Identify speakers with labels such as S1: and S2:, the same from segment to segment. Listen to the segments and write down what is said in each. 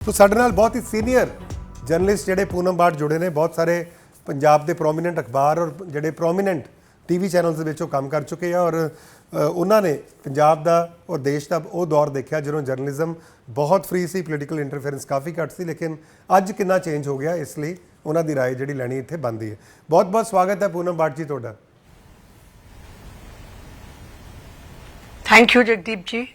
S1: ਸੋ ਸਾਡੇ ਨਾਲ ਬਹੁਤ ਹੀ ਸੀਨੀਅਰ ਜਰਨਲਿਸਟ ਜਿਹੜੇ ਪੂਨਮ ਬਾਟ ਜੁੜੇ ਨੇ ਬਹੁਤ ਸਾਰੇ ਪੰਜਾਬ ਦੇ ਪ੍ਰੋਮਿਨੈਂਟ ਅਖਬਾਰ ਔਰ ਜਿਹੜੇ ਪ੍ਰੋਮਿਨੈਂਟ ਟੀਵੀ ਚੈਨਲਸ ਦੇ ਵਿੱਚ ਉਹ ਕੰਮ ਕਰ ਚੁੱਕੇ ਆ ਔਰ ਅ, ਉਹਨਾਂ ਨੇ ਪੰਜਾਬ ਦਾ ਔਰ ਦੇਸ਼ ਦਾ ਉਹ ਦੌਰ ਦੇਖਿਆ ਜਦੋਂ ਜਰਨਲਿਜ਼ਮ ਬਹੁਤ ਫ੍ਰੀ ਸੀ ਪੋਲੀਟੀਕਲ ਇੰਟਰਫੇਰੈਂਸ ਕਾਫੀ ਘੱਟ ਸੀ ਲੇਕਿਨ ਅੱਜ ਕਿੰਨਾ ਚੇਂਜ ਹੋ ਗਿਆ ਇਸ ਲਈ ਉਹਨਾਂ ਦੀ رائے ਜਿਹੜੀ ਲੈਣੀ ਇੱਥੇ ਬੰਦੀ ਹੈ ਬਹੁਤ ਬਹੁਤ ਸਵਾਗਤ ਹੈ ਪੂਨਮ ਬਾਟ ਜੀ ਤੁਹਾਡਾ
S2: ਥੈਂਕ ਯੂ ਜਗਦੀਪ ਜੀ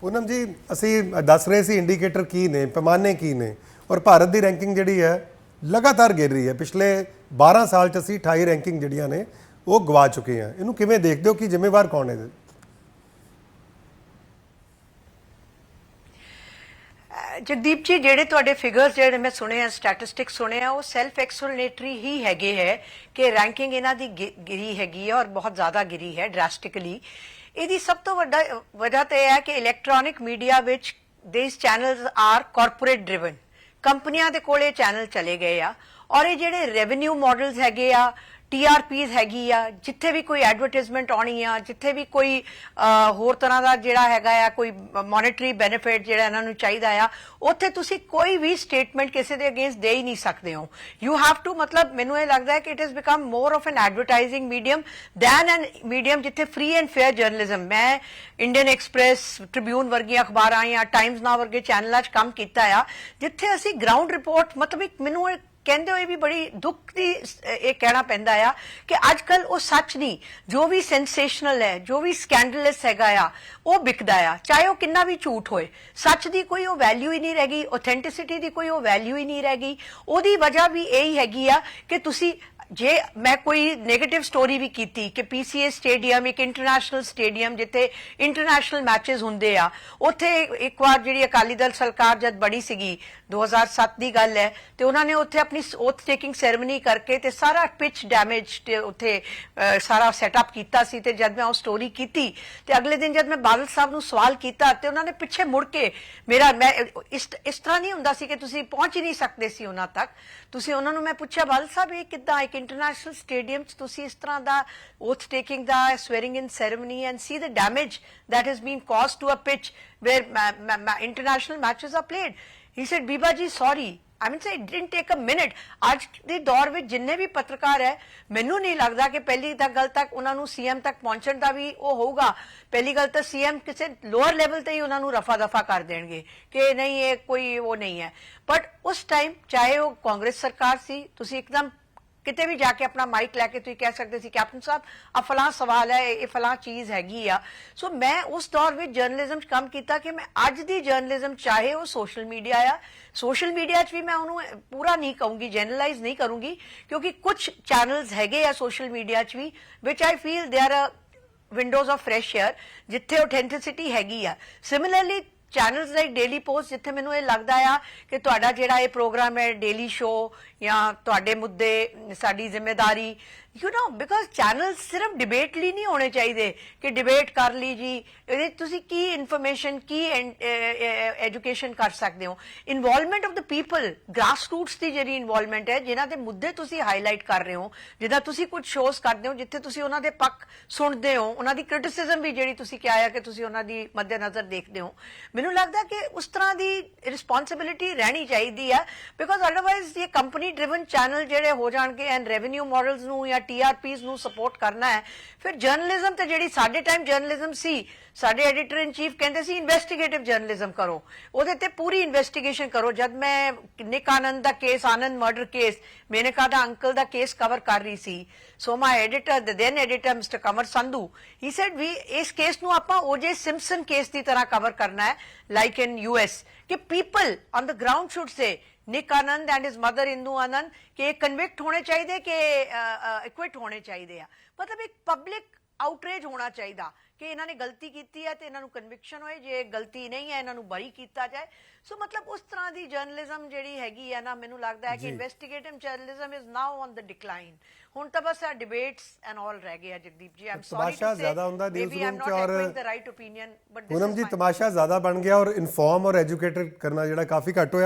S1: ਪੂਨਮ ਜੀ, ਅਸੀਂ ਦੱਸ ਰਹੇ ਸੀ ਇੰਡੀਕੇਟਰ ਕੀ ਨੇ, ਪੈਮਾਨੇ ਕੀ ਨੇ, ਔਰ ਭਾਰਤ ਦੀ ਰੈਂਕਿੰਗ ਜਿਹੜੀ ਹੈ, ਲਗਾਤਾਰ ਗਿਰ ਰਹੀ ਹੈ। ਪਿਛਲੇ 12 ਸਾਲ ਚ ਅਸੀਂ 28 ਰੈਂਕਿੰਗ ਜਿਹੜੀਆਂ ਨੇ, ਉਹ ਗਵਾ ਚੁੱਕੇ ਹਾਂ। ਇਹਨੂੰ ਕਿਵੇਂ ਦੇਖਦੇ ਹੋ ਕਿ ਜ਼ਿੰਮੇਵਾਰ ਕੌਣ ਹੈ ਇਹਦੇ?
S2: ਅਹ ਜਗਦੀਪ ਜੀ, ਜਿਹੜੇ ਤੁਹਾਡੇ ਫਿਗਰਸ ਜਿਹੜੇ ਮੈਂ ਸੁਣੇ ਆ ਸਟੈਟਿਸਟਿਕਸ ਸੁਣੇ ਆ, ਉਹ ਸੈਲਫ ਐਕਸਪਲੇਨੇਟਰੀ ਹੀ ਹੈਗੇ ਹੈ ਕਿ ਰੈਂਕਿੰਗ ਇਹਨਾਂ ਦੀ ਗਿਰੀ ਹੈਗੀ ਹੈ ਔਰ ਬਹੁਤ ਜ਼ਿਆਦਾ ਗਿਰੀ ਹੈ ਡਰਾਸਟਿਕਲੀ ਇਹਦੀ ਸਭ ਤੋਂ ਵੱਡਾ, ਵਜ੍ਹਾ ਤੇ ਇਹ ਹੈ ਕਿ ਇਲੈਕਟ੍ਰੋਨਿਕ ਮੀਡੀਆ ਵਿੱਚ these channels are corporate driven ਕੰਪਨੀਆਂ ਦੇ ਕੋਲੇ ਚੈਨਲ ਚਲੇ ਗਏ ਆ। ਔਰ ਇਹ ਜਿਹੜੇ ਰੈਵਨਿਊ ਮਾਡਲਸ ਹੈਗੇ ਆ ਟੀਆਰਪੀਸ ਹੈਗੀ ਆ, ਜਿੱਥੇ ਵੀ ਕੋਈ ਐਡਵਰਟਾਈਜ਼ਮੈਂਟ ਆਉਣੀ ਆ, ਜਿੱਥੇ ਵੀ ਕੋਈ ਹੋਰ ਤਰ੍ਹਾਂ ਦਾ ਜਿਹੜਾ ਹੈਗਾ ਆ, ਕੋਈ ਮੋਨਿਟਰੀ ਬੈਨੀਫਿਟ ਜਿਹੜਾ ਇਹਨਾਂ ਨੂੰ ਚਾਹੀਦਾ ਆ, ਉੱਥੇ ਤੁਸੀਂ ਕੋਈ ਵੀ ਸਟੇਟਮੈਂਟ ਕਿਸੇ ਦੇ ਅਗੇਂਸਟ ਦੇ ਹੀ ਨਹੀਂ ਸਕਦੇ ਹੋ। ਯੂ ਹੈਵ ਟੂ ਮਤਲਬ ਮੈਨੂੰ ਇਹ ਲੱਗਦਾ ਹੈ ਕਿ it is become more of an advertising medium than an medium ਜਿੱਥੇ ਫ੍ਰੀ ਐਂਡ ਫੇਅਰ ਜਰਨਲਿਜ਼ਮ ਮੈਂ ਇੰਡੀਅਨ ਐਕਸਪ੍ਰੈਸ ਟ੍ਰਿਬਿਊਨ ਵਰਗੀਆਂ ਅਖਬਾਰਾਂ ਜਾਂ ਟਾਈਮਜ਼ ਨਾ ਵਰਗੇ ਚੈਨਲਾਂ 'ਚ ਕੰਮ ਕੀਤਾ ਆ, ਜਿੱਥੇ ਅਸੀਂ ਗਰਾਊਂਡ ਰਿਪੋਰਟ ਮਤਲਬ ਇੱਕ ਮੈਨੂੰ ਕਹਿੰਦੇ ਹੋਏ ਵੀ ਬੜੀ ਦੁੱਖ ਦੀ ਇਹ ਕਹਿਣਾ ਪੈਂਦਾ ਆ ਕਿ ਅੱਜ ਕੱਲ ਉਹ ਸੱਚ ਨਹੀਂ, ਜੋ ਵੀ ਸੈਂਸੇਸ਼ਨਲ ਹੈ, ਜੋ ਵੀ ਸਕੈਂਡਲਸ ਹੈਗਾ ਆ, ਉਹ ਵਿਕਦਾ ਆ, ਚਾਹੇ ਉਹ ਕਿੰਨਾ ਵੀ ਝੂਠ ਹੋਏ। ਸੱਚ ਦੀ ਕੋਈ ਉਹ ਵੈਲਿਊ ਹੀ ਨਹੀਂ ਰਹਿ ਗਈ ਆਥੈਂਟਿਸਿਟੀ ਦੀ ਕੋਈ ਉਹ ਵੈਲਿਊ ਹੀ ਨਹੀਂ ਰਹਿ ਗਈ। ਉਹਦੀ ਵਜ੍ਹਾ ਵੀ ਇਹੀ ਹੈਗੀ ਆ ਕਿ ਤੁਸੀਂ ਜੇ ਮੈਂ ਕੋਈ 네ਗੇਟਿਵ ਸਟੋਰੀ ਵੀ ਕੀਤੀ ਕਿ ਪੀਸੀਏ ਸਟੇਡੀਅਮ ਇੱਕ ਇੰਟਰਨੈਸ਼ਨਲ ਸਟੇਡੀਅਮ ਜਿੱਥੇ ਇੰਟਰਨੈਸ਼ਨਲ ਮੈਚਸ ਹੁੰਦੇ ਆ, ਉੱਥੇ ਇੱਕ ਵਾਰ ਜਿਹੜੀ ਅਕਾਲੀ ਦਲ ਸਰਕਾਰ ਜਦ ਬੜੀ ਸੀਗੀ 2007 ਦੀ ਗੱਲ ਹੈ, ਤੇ ਉਹਨਾਂ ਨੇ ਉੱਥੇ ਆਪਣੀ ਓਥ ਟੇਕਿੰਗ ਸੈਰੇਮਨੀ ਕਰਕੇ ਤੇ ਸਾਰਾ ਪਿਚ ਡੈਮੇਜ ਤੇ ਉੱਥੇ ਸਾਰਾ ਸੈਟਅਪ ਕੀਤਾ ਸੀ ਤੇ ਜਦ ਮੈਂ ਉਹ ਸਟੋਰੀ ਕੀਤੀ, ਤੇ ਅਗਲੇ ਦਿਨ ਜਦ ਮੈਂ ਬਾਦਲ ਸਾਹਿਬ ਨੂੰ ਸਵਾਲ ਕੀਤਾ ਤੇ ਉਹਨਾਂ ਨੇ ਪਿੱਛੇ ਮੁੜ ਕੇ ਮੇਰਾ, ਮੈਂ ਇਸ ਇਸ ਤਰ੍ਹਾਂ ਨਹੀਂ ਹੁੰਦਾ ਸੀ ਕਿ ਤੁਸੀਂ ਪਹੁੰਚ ਹੀ ਨਹੀਂ ਸਕਦੇ ਸੀ ਉਹਨਾਂ ਤੱਕ। ਤੁਸੀਂ ਉਹਨਾਂ ਨੂੰ ਮੈਂ ਪੁੱਛਿਆ, ਬਾਦਲ ਸਾਹਿਬ ਇਹ ਕਿੱਦਾਂ ਇੱਕ ਇੰਟਰਨੈਸ਼ਨਲ ਸਟੇਡੀਅਮ 'ਚ ਤੁਸੀਂ ਇਸ ਤਰ੍ਹਾਂ ਦਾ oath taking the swearing in ceremony and see the damage that has been caused to a pitch where ma- ma- ma- international matches are played. He said, Biba sorry. I mean, say, it didn't take a minute. ਅੱਜ ਦੇ ਦੌਰ ਵਿੱਚ ਜਿੰਨੇ ਵੀ ਪੱਤਰਕਾਰ ਹੈ ਮੈਨੂੰ ਨਹੀਂ ਲੱਗਦਾ ਕਿ ਪਹਿਲੀ ਤਾਂ ਗੱਲ ਤੱਕ ਉਹਨਾਂ ਨੂੰ ਸੀਐਮ ਤੱਕ ਪਹੁੰਚਣ ਦਾ ਵੀ ਉਹ ਹੋਊਗਾ ਪਹਿਲੀ ਗੱਲ ਤਾਂ ਸੀਐਮ ਕਿਸੇ ਲੋਅਰ ਲੈਵਲ ਤੇ ਹੀ ਉਹਨਾਂ ਨੂੰ ਰਫਾ ਦਫਾ ਕਰ ਦੇਣਗੇ ਕਿ ਨਹੀਂ ਇਹ ਕੋਈ ਉਹ ਨਹੀਂ ਹੈ ਬਟ ਉਸ ਟਾਈਮ ਚਾਹੇ ਉਹ ਕਾਂਗਰਸ ਸਰਕਾਰ ਸੀ ਤੁਸੀਂ ਇੱਕਦਮ ਕਿਤੇ ਵੀ ਜਾ ਕੇ ਆਪਣਾ ਮਾਈਕ ਲੈ ਕੇ ਤੁਸੀਂ ਕਹਿ ਸਕਦੇ ਸੀ ਕੈਪਟਨ ਸਾਹਿਬ ਆ ਫਲਾਂ ਸਵਾਲ ਹੈ, ਇਹ ਫਲਾਂ ਚੀਜ਼ ਹੈਗੀ ਆ। ਸੋ ਮੈਂ ਉਸ ਦੌਰ ਵਿੱਚ ਜਰਨਲਿਜ਼ਮ 'ਚ ਕੰਮ ਕੀਤਾ ਕਿ ਮੈਂ ਅੱਜ ਦੀ ਜਰਨਲਿਜ਼ਮ ਚਾਹੇ ਉਹ ਸੋਸ਼ਲ ਮੀਡੀਆ ਆ। ਸੋਸ਼ਲ ਮੀਡੀਆ 'ਚ ਵੀ ਮੈਂ ਉਹਨੂੰ ਪੂਰਾ ਨਹੀਂ ਕਹੂੰਗੀ ਜਨਰਲਾਈਜ਼ ਨਹੀਂ ਕਰੂੰਗੀ, ਕਿਉਂਕਿ ਕੁਝ ਚੈਨਲਸ ਹੈਗੇ ਆ ਸੋਸ਼ਲ ਮੀਡੀਆ 'ਚ ਵੀ ਵਿਚ I feel they are windows of fresh air ਜਿੱਥੇ ਆਥੈਂਟਿਸਿਟੀ ਹੈਗੀ ਆ। Similarly channels like Daily Post ਜਿੱਥੇ ਮੈਨੂੰ ਇਹ ਲੱਗਦਾ ਆ ਕਿ ਤੁਹਾਡਾ ਜਿਹੜਾ ਇਹ ਪ੍ਰੋਗਰਾਮ ਹੈ ਡੇਲੀ ਸ਼ੋ ਜਾਂ ਤੁਹਾਡੇ ਮੁੱਦੇ, ਸਾਡੀ ਜ਼ਿੰਮੇਵਾਰੀ ਯੂ نو ਬਿਕਾਜ਼ ਚੈਨਲ ਸਿਰਫ ਡਿਬੇਟ ਲਈ ਨਹੀਂ ਹੋਣੇ ਚਾਹੀਦੇ ਕਿ ਡਿਬੇਟ ਕਰ ਲਈ ਜੀ ਇਹਦੇ ਤੁਸੀਂ ਕੀ ਇਨਫੋਰਮੇਸ਼ਨ ਕੀ ਐਜੂਕੇਸ਼ਨ ਕਰ ਸਕਦੇ ਹੋ involvement of the people grass roots ਦੀ ਜਿਹੜੀ ਇਨਵੋਲਵਮੈਂਟ ਹੈ ਜਿਨ੍ਹਾਂ ਦੇ ਮੁੱਦੇ ਤੁਸੀਂ ਹਾਈਲਾਈਟ ਕਰ ਰਹੇ ਹੋ ਜਿੱਦਾਂ ਤੁਸੀਂ ਕੁਝ ਸ਼ੋਜ਼ ਕਰਦੇ ਹੋ ਜਿੱਥੇ ਤੁਸੀਂ ਉਹਨਾਂ ਦੇ ਪੱਖ ਸੁਣਦੇ ਹੋ ਉਹਨਾਂ ਦੀ ਕ੍ਰਿਟਿਸਿਜ਼ਮ ਵੀ ਜਿਹੜੀ ਤੁਸੀਂ ਕਿਹਾ ਹੈ ਕਿ ਤੁਸੀਂ ਉਹਨਾਂ ਦੀ ਮੱਦੇਨਜ਼ਰ ਦੇਖਦੇ ਹੋ ਮੈਨੂੰ ਲੱਗਦਾ ਕਿ ਉਸ ਤਰ੍ਹਾਂ ਦੀ ਰਿਸਪੌਂਸਿਬਿਲਿਟੀ ਰਹਿਣੀ ਚਾਹੀਦੀ ਹੈ ਬਿਕਾਜ਼ ਅਦਰਵਾਈਜ਼ ਇਹ ਕੰਪਨੀ ਡਰਿਵਨ ਚੈਨਲ ਜਿਹੜੇ ਹੋ ਜਾਣਗੇ ਐਂਡ ਰੈਵਨਿਊ ਮਾਡਲਸ ਨੂੰ ਜਾਂ ਟੀਆਰਪੀਸ ਨੂੰ ਸਪੋਰਟ ਕਰਨਾ ਹੈ। ਫਿਰ ਜਰਨਲਿਜ਼ਮ ਤੇ ਜਿਹੜੀ ਸਾਡੇ ਟਾਈਮ ਜਰਨਲਿਜ਼ਮ ਸੀ, ਸਾਡੇ ਐਡੀਟਰ ਇਨ ਚੀਫ ਕਹਿੰਦੇ ਸੀ ਇਨਵੈਸਟੀਗੇਟਿਵ ਜਰਨਲਿਜ਼ਮ ਕਰੋ। ਉਹਦੇ ਤੇ ਪੂਰੀ ਇਨਵੈਸਟੀਗੇਸ਼ਨ ਕਰੋ। ਜਦ ਮੈਂ ਨਿਕ ਆਨੰਦ ਦਾ case Anand murder case Menka ਦਾ ਅੰਕਲ ਦਾ ਕੇਸ ਕਵਰ ਕਰ ਰਹੀ ਸੀ। So my editor the then editor mister Qamar Sandhu he said we ਇਸ ਕੇਸ ਨੂੰ ਆਪਾਂ ਓਜੇ ਸਿੰਪਸਨ ਕੇਸ ਦੀ ਤਰ੍ਹਾਂ ਕਵਰ ਕਰਨਾ ਹੈ ਲਾਈਕ ਇਨ ਯੂਐਸ ਕਿ people on the ground should say Nick Anand and his mother Indu Anand ਕਿ convict ਹੋਣੇ ਚਾਹੀਦੇ ਕਿ ਇਕਵਿਟ ਹੋਣੇ ਚਾਹੀਦੇ ਆ ਮਤਲਬ ਇੱਕ ਪਬਲਿਕ ਆਊਟਰੇਜ ਹੋਣਾ ਚਾਹੀਦਾ ਕਿ ਇਹਨਾਂ ਨੇ ਗਲਤੀ ਕੀਤੀ ਹੈ ਤੇ ਇਹਨਾਂ ਨੂੰ ਕਨਵਿਕਸ਼ਨ ਹੋਏ ਜੇ ਗਲਤੀ ਨਹੀਂ ਹੈ ਇਹਨਾਂ ਨੂੰ ਬਰੀ ਕੀਤਾ ਜਾਏ ਸੋ ਮਤਲਬ ਉਸ ਤਰ੍ਹਾਂ ਦੀ ਜਰਨਲਿਜ਼ਮ ਜਿਹੜੀ ਹੈਗੀ ਹੈ ਨਾ ਮੈਨੂੰ ਲੱਗਦਾ ਹੈ ਕਿ। Investigative journalism is now on the decline ਹੁਣ ਤਾਂ ਬਸ ਆ ਡਿਬੇਟਸ ਐਂਡ ਆਲ ਰਹਿ ਗਏ ਆ ਜਗਦੀਪ ਜੀ ਆਮ ਸੌਰੀ
S1: ਤਮਾਸ਼ਾ ਜ਼ਿਆਦਾ ਹੁੰਦਾ newsroom 'ਚ or-
S2: the right opinion but
S1: Poonam ji ਤਮਾਸ਼ਾ ਜ਼ਿਆਦਾ ਬਣ ਗਿਆ ਔਰ ਇਨਫਾਰਮ ਔਰ ਐਜੂਕੇਟਡ ਕਰਨਾ ਜਿਹੜਾ ਕਾਫੀ ਘੱਟ ਹੋਇਆ